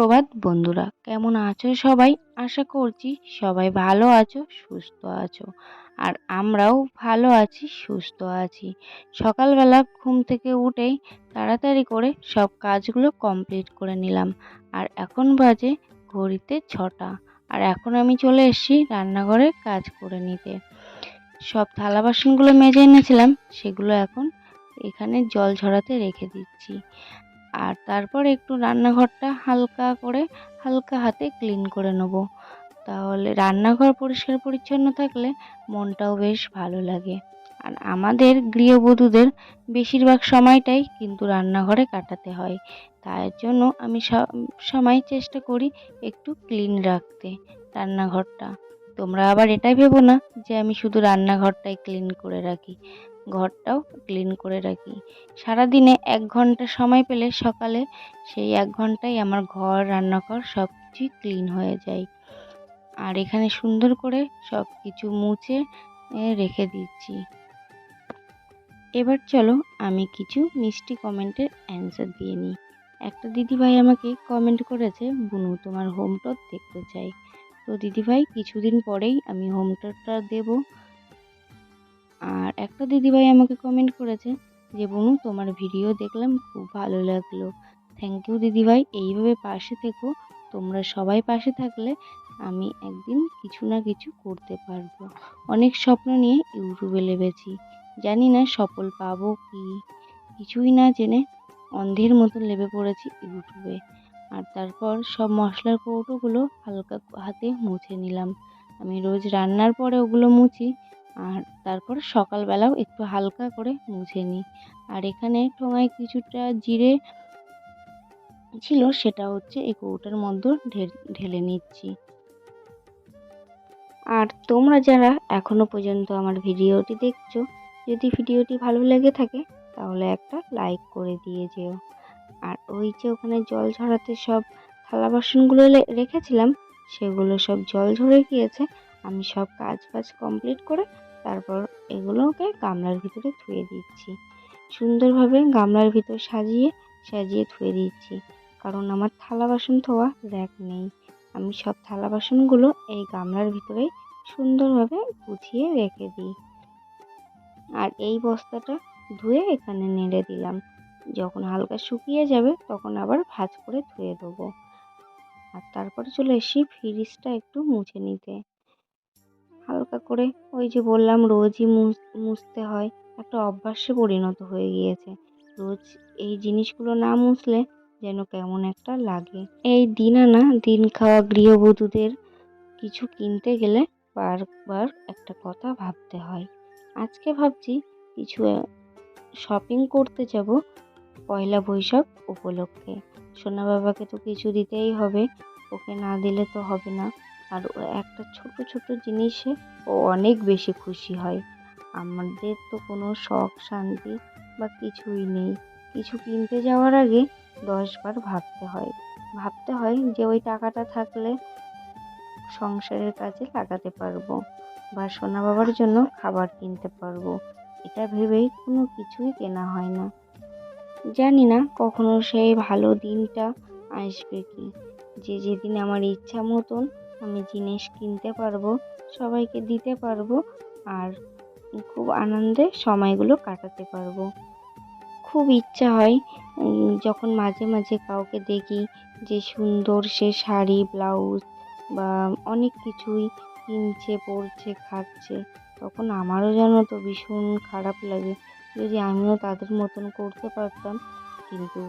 সুপ্রভাত, বন্ধুরা। কেমন আছো সবাই? আশা করছি সবাই ভালো আছো, সুস্থ আছো। আর আমরাও ভালো আছি, সুস্থ আছি। সকালবেলা ঘুম থেকে উঠেই তাড়াতাড়ি করে সব কাজগুলো কমপ্লিট করে নিলাম। আর এখন বাজে ঘড়িতে ছটা। আর এখন আমি চলে এসেছি রান্নাঘরে কাজ করে নিতে। সব থালা বাসনগুলো মেজে এনেছিলাম, সেগুলো এখন এখানে জল ঝরাতে রেখে দিচ্ছি। আর তারপর একটু রান্নাঘরটা হালকা করে হালকা হাতে ক্লিন করে নেব। তাহলে রান্নাঘর পরিষ্কার পরিচ্ছন্ন থাকলে মনটাও বেশ ভালো লাগে। আর আমাদের গৃহবধূদের বেশিরভাগ সময়টাই কিন্তু রান্নাঘরে কাটাতে হয়। তাই জন্য আমি সময় চেষ্টা করি একটু ক্লিন রাখতে রান্নাঘরটা। তোমরা আবার এটাই ভেবো না যে আমি শুধু রান্নাঘরটাই ক্লিন করে রাখি। ঘরটাও ক্লিন করে রাখি। সারাদিনে এক ঘণ্টা সময় পেলে সকালে সেই এক ঘন্টায় আমার ঘর, রান্নাঘর সব কিছুই ক্লিন হয়ে যায়। আর এখানে সুন্দর করে সব কিছু মুছে রেখে দিচ্ছি। এবার চলো আমি কিছু মিষ্টি কমেন্টের অ্যান্সার দিয়ে নিই। একটা দিদিভাই আমাকে কমেন্ট করেছে, বুনু, তোমার হোম টুর দেখতে চাই। তো দিদিভাই কিছুদিন পরেই আমি হোম টুরটা দেবো। আর একটা দিদিভাই আমাকে কমেন্ট করেছে যে, বুনু, তোমার ভিডিও দেখলাম, খুব ভালো লাগল। থ্যাংক ইউ দিদিভাই, এইভাবে পাশে থেকো। তোমরা সবাই পাশে থাকলে আমি একদিন কিছু না কিছু করতে পারব। অনেক স্বপ্ন নিয়ে ইউটিউবে লেগেছি। জানি না সফল পাবো কি। কিছুই না জেনে অন্ধের মতো লেবে পড়েছি ইউটিউবে। আর তারপর সব মশলার কৌটোগুলো হালকা হাতে মুছে নিলাম। আমি রোজ রান্নার পরে ওগুলো মুছি আর তারপর সকালবেলাও একটু হালকা করে মুছে নিই। আর এখানে ঠোঙায় কিছুটা জিরে ছিল, সেটা হচ্ছে এই কৌটার মধ্যে ঢেলে নিচ্ছি। আর তোমরা যারা এখনও পর্যন্ত আমার ভিডিওটি দেখছ, যদি ভিডিওটি ভালো লেগে থাকে, তাহলে একটা লাইক করে দিয়ে যেও। আর ওই যে ওখানে জল ঝরাতে সব থালা বাসনগুলো রেখেছিলাম, সেগুলো সব জল ঝরে গিয়েছে আমি সব কাজ বাজ কমপ্লিট করে তারপর এগুলোকে গামলার ভিতরে ধুয়ে দিচ্ছি। সুন্দরভাবে গামলার ভিতর সাজিয়ে সাজিয়ে ধুয়ে দিচ্ছি। কারণ আমার থালা বাসন ধোয়া র্যাক নেই। আমি সব থালা বাসনগুলো এই গামলার ভিতরে সুন্দরভাবে গুছিয়ে রেখে দিই। আর এই বস্তাটা ধুয়ে এখানে নেড়ে দিলাম। যখন হালকা শুকিয়ে যাবে তখন আবার ভাজ করে ধুয়ে দেবো। আর তারপরে চলে এসি ফ্রিজটা একটু মুছে নিতে। হালকা করে ওই যে বললাম রোজই মুছ- মুছতে হয়। একটা অভ্যাসে পরিণত হয়ে গিয়েছে। রোজ এই জিনিসগুলো না মুছলে যেন কেমন একটা লাগে। এই দিন আনা দিন খাওয়া গৃহবধূদের কিছু কিনতে গেলে বারবার একটা কথা ভাবতে হয়। আজকে ভাবছি কিছু শপিং করতে যাব পয়লা বৈশাখ উপলক্ষে। সোনা বাবাকে তো কিছু দিতেই হবে, ওকে না দিলে তো হবে না। আর একটা ছোট ছোট জিনিসে ও অনেক বেশি খুশি হয়। আমাদের তো কোনো শখ, শান্তি বা কিছুই নেই। কিছু কিনতে যাওয়ার আগে দশবার ভাবতে হয়। ভাবতে হয় যে ওই টাকাটা থাকলে সংসারের কাজে লাগাতে পারব বা সোনা বাবার জন্য খাবার কিনতে পারব। এটা ভেবেই কোনো কিছুই কেনা হয় না। জানি না কখনো সেই ভালো দিনটা আসবে কি। যে যেদিন আমার ইচ্ছা মতন আমি জিনিস কিনতে পারব, সবাইকে দিতে পারব আর খুব আনন্দে সময়গুলো কাটাতে পারব। খুব ইচ্ছা হয় যখন মাঝে মাঝে কাউকে দেখি যে সুন্দর সে শাড়ি, ব্লাউজ বা অনেক কিছুই কিনছে, পরছে, খাচ্ছে, তখন আমারও যেন তো ভীষণ খারাপ লাগে। যদি আমিও তাদের মতন করতে পারতাম, কিন্তু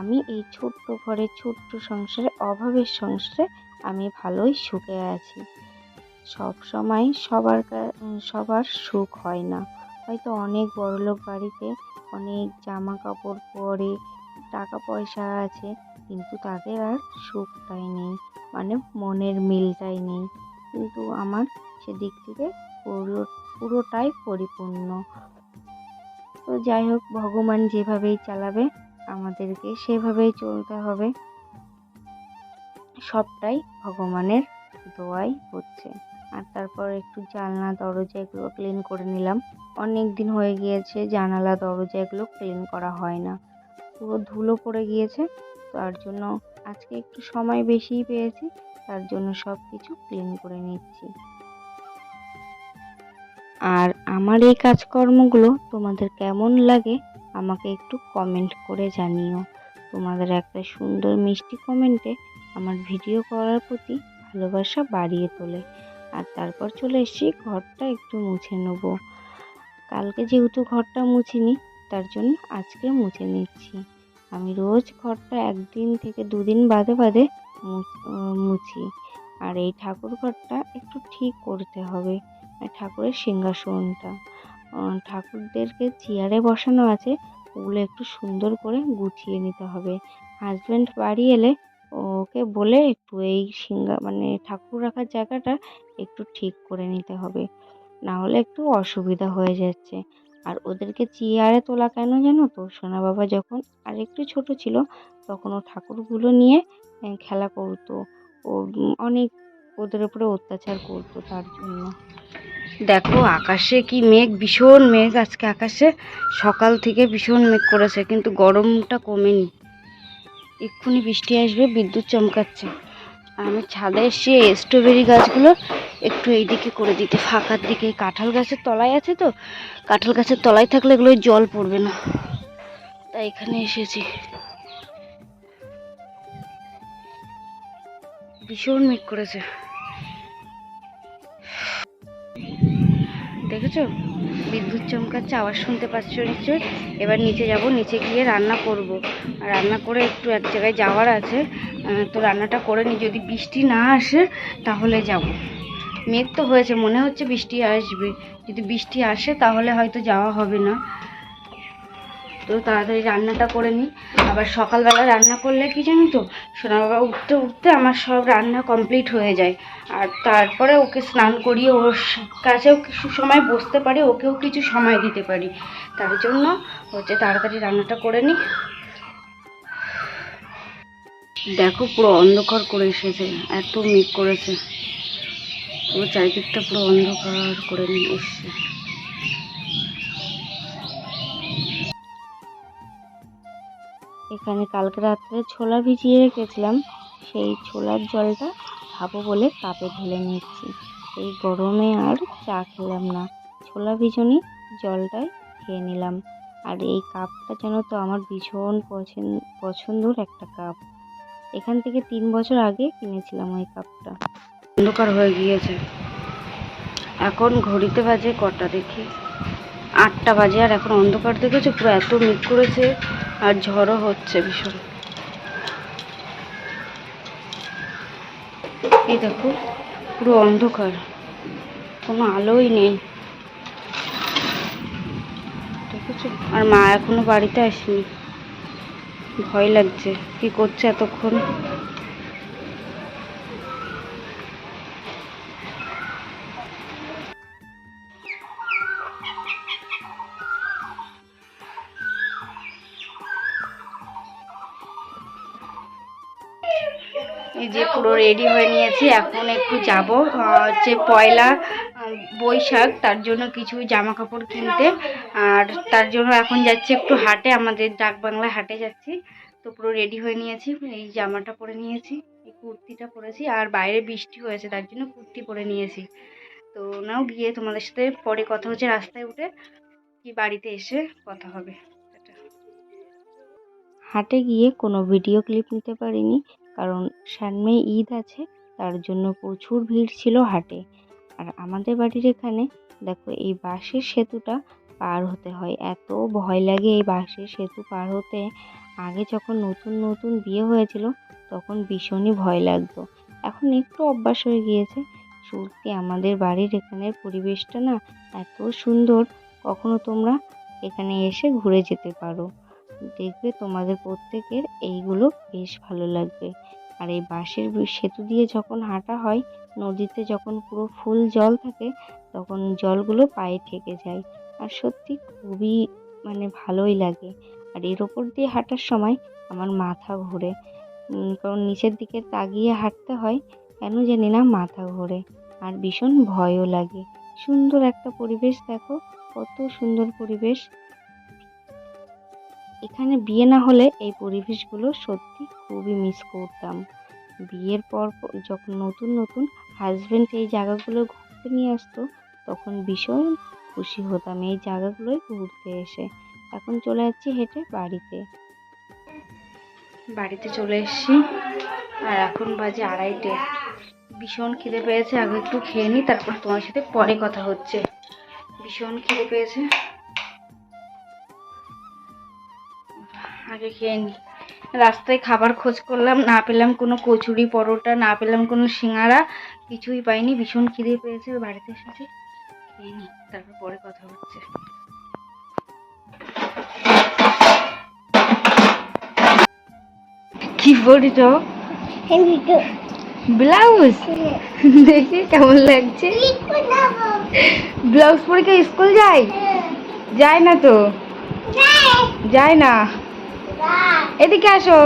আমি এই ছোট্ট ঘরে, ছোট্ট সংসারে, অভাবের সংসারে আমি ভালোই সুখে আছি। সব সময় সবার সবার সুখ হয় না। হয়তো অনেক বড়লোক বাড়িতে অনেক জামা কাপড় পরে টাকা পয়সা আছে, কিন্তু তাদের আর সুখটাই নেই মানে মনের মিলটাই নেই। কিন্তু আমার সেদিক থেকে পুরো, পুরোটাই পরিপূর্ণ। তো যাই হোক, ভগবান যেভাবেই চালাবে, আমাদেরকে সেভাবেই চলতে হবে। সবটাই ভগবানের দোয়াই হচ্ছে। আর তারপর একটু জানলা, দরজা এগুলো ক্লিন করে নিলাম। অনেক দিন হয়ে গিয়েছে, জানালা, দরজা এগুলো ক্লিন করা হয় না। পুরো ধুলো পড়ে গিয়েছে, তার জন্য আজকে একটু সময় বেশিই পেয়েছি, তার জন্য সব কিছু ক্লিন করে নিচ্ছি। আর আমার এই কাজকর্মগুলো তোমাদের কেমন লাগে, আমাকে একটু কমেন্ট করে জানিও। তোমাদের একটা সুন্দর মিষ্টি কমেন্টে আমার ভিডিও করার প্রতি ভালোবাসা বাড়িয়ে তোলে। আর তারপর চলে এসেছি, ঘরটা একটু মুছে নেব। কালকে যেহেতু ঘরটা মুছিনি, তার জন্য আজকে মুছে নিচ্ছি। আমি রোজ ঘরটা একদিন থেকে দুদিন বাদে বাদে মুছি। আর এই ঠাকুর ঘরটা একটু ঠিক করতে হবে। ঠাকুরের সিংহাসনটা। ঠাকুরদেরকে চেয়ারে বসানো আছে, ওগুলো একটু সুন্দর করে গুছিয়ে নিতে হবে। হাজব্যান্ড বাড়ি এলে ওকে বলে একটু এই সিংহা মানে ঠাকুর রাখার জায়গাটা একটু ঠিক করে নিতে হবে। না হলে একটু অসুবিধা হয়ে যাচ্ছে। আর ওদেরকে চেয়ারে তোলা কেন জানো তো? সোনা বাবা যখন আর একটু ছোট ছিল, তখন ও ঠাকুরগুলো নিয়ে খেলা করতো। ও অনেক ওদের উপরে অত্যাচার করতো তার জন্য। দেখো, আকাশে কি মেঘ, ভীষণ মেঘ আজকে আকাশে। সকাল থেকে ভীষণ মেঘ করেছে, কিন্তু গরমটা কমেনি। এক্ষুনি বৃষ্টি আসবে, বিদ্যুৎ চমকাচ্ছে। আমি ছাদে এসে স্ট্রবেরি গাছগুলো একটু এইদিকে করে দিতে, ফাঁকার দিকে। কাঁঠাল গাছের তলায় আছে তো, কাঁঠাল গাছের তলায় থাকলে এগুলো জল পড়বে না। তাই এখানে এসেছি। ভীষণ মেঘ করেছে। দেখেছ? বিদ্যুৎ চমকাচ্ছে, আওয়াজ শুনতে পাচ্ছ নিশ্চয়ই। এবার নিচে যাব, নিচে গিয়ে রান্না করব। রান্না করে একটু এক জায়গায় যাওয়ার আছে। তো রান্নাটা করে নিই যদি বৃষ্টি না আসে তাহলে যাব। মেঘ তো হয়েছে, মনে হচ্ছে বৃষ্টি আসবে। যদি বৃষ্টি আসে তাহলে হয়তো যাওয়া হবে না। তো তাড়াতাড়ি রান্নাটা করে নিই। আবার সকালবেলা রান্না করলে কি জানো তো? সোনা বাবা উঠতে উঠতে আমার সব রান্না কমপ্লিট হয়ে যায়। আর তারপরে ওকে স্নান করিয়ে ওর কাছেও কিছু সময় বসতে পারি, ওকেও কিছু সময় দিতে পারি। তার জন্য হচ্ছে তাড়াতাড়ি রান্নাটা করে নিই। দেখো পুরো অন্ধকার করে এসেছে, এত মেঘ করেছে। পুরো চারিদিকটা পুরো অন্ধকার করে নিয়ে এসছে। এখানে কালকে রাত্রে ছোলা ভিজিয়ে রেখেছিলাম। সেই ছোলার জলটা খাব বলে কাপে ঢেলে নিচ্ছি এই গরমে আর চা খেলাম না। ছোলা ভিজনি জলটাই খেয়ে নিলাম। আর এই কাপটা যেন তো আমার ভীষণ পছন্দ পছন্দর একটা কাপ। এখান থেকে তিন বছর আগে কিনেছিলাম ওই কাপটা। অন্ধকার হয়ে গিয়েছে। এখন ঘড়িতে বাজে কটা দেখি। আটটা বাজে আর এখন অন্ধকার দেখেছ? পুরো এত মেঘ করেছে। আর ঝড়ও হচ্ছে ভীষণ। এই দেখো, পুরো অন্ধকার। কোনো আলোই নেই। দেখেছ? আর মা এখনও বাড়িতে আসেনি। ভয় লাগছে, কি করছে এতক্ষণ? রেডি হয়ে নিয়েছি, এখন একটু যাব। হচ্ছে পয়লা বৈশাখ, তার জন্য কিছু জামা কাপড় কিনতে। আর তার জন্য এখন যাচ্ছি একটু হাটে, আমাদের ডাক বাংলা হাটে যাচ্ছি। তো পুরো রেডি হয়ে নিয়েছি, এই জামাটা পরে নিয়েছি, এই কুর্তিটা পরেছি। আর বাইরে বৃষ্টি হয়েছে, তার জন্য কুর্তি পরে নিয়েছি। তো নাও গিয়ে তোমাদের সাথে পরে কথা হচ্ছে রাস্তায় উঠে, কি বাড়িতে এসে কথা হবে। হাটে গিয়ে কোনো ভিডিও ক্লিপ নিতে পারিনি। কারণ সামনে ঈদ আছে, তার জন্য প্রচুর ভিড় ছিল হাটে। আর আমাদের বাড়ির এখানে দেখো এই বাঁশের সেতুটা পার হতে হয়। এত ভয় লাগে এই বাঁশের সেতু পার হতে। আগে যখন নতুন নতুন বিয়ে হয়েছিল, তখন ভীষণই ভয় লাগতো। এখন একটু অভ্যাস হয়ে গিয়েছে। সত্যি আমাদের বাড়ির এখানের পরিবেশটা না এত সুন্দর, কখনো তোমরা এখানে এসে ঘুরে যেতে পারো। দেখবে তোমাদের প্রত্যেকের এইগুলো বেশ ভালো লাগবে। আর এই বাঁশের সেতু দিয়ে যখন হাঁটা হয়, নদীতে যখন পুরো ফুল জল থাকে, তখন জলগুলো পায়ে ঠেকে যায়। আর সত্যি খুবই মানে ভালোই লাগে। আর এর ওপর দিয়ে হাঁটার সময় আমার মাথা ঘোরে। কারণ নিচের দিকে তাকিয়ে হাঁটতে হয়, কেন জানি না মাথা ঘোরে। আর ভীষণ ভয়ও লাগে। সুন্দর একটা পরিবেশ দেখো, কত সুন্দর পরিবেশ। এখানে বিয়ে না হলে এই পরিবেশগুলো সত্যি খুবই মিস করতাম। বিয়ের পর যখন নতুন নতুন হাজবেন্ড এই জায়গাগুলো ঘুরতে নিয়ে আসতো, তখন ভীষণ খুশি হতাম এই জায়গাগুলোয় ঘুরতে এসে। এখন চলে যাচ্ছি হেঁটে বাড়িতে। বাড়িতে চলে এসেছি, আর এখন বাজে আড়াইটে। ভীষণ খিদে পেয়েছে, আগে একটু খেয়ে নিই তারপর তোমার সাথে পরে কথা হচ্ছে। ভীষণ খিদে পেয়েছে। আগে খেয়ে নিই রাস্তায় খাবার খোঁজ করলাম না পেলাম কোনো কচুরি পরোটা না পেলাম কোনো সিঙ্গারা কিছুই পাইনি। ভীষণ খিদে পেয়েছে বাড়িতে এসেছি খেয়ে নিই তারপর পরে কথা হচ্ছে। কি পড়ছো ব্লাউজ? দেখি কেমন লাগছে। ব্লাউজ পরে কি স্কুল যায়? যায় না তো? যায় না? এদিকে আসো।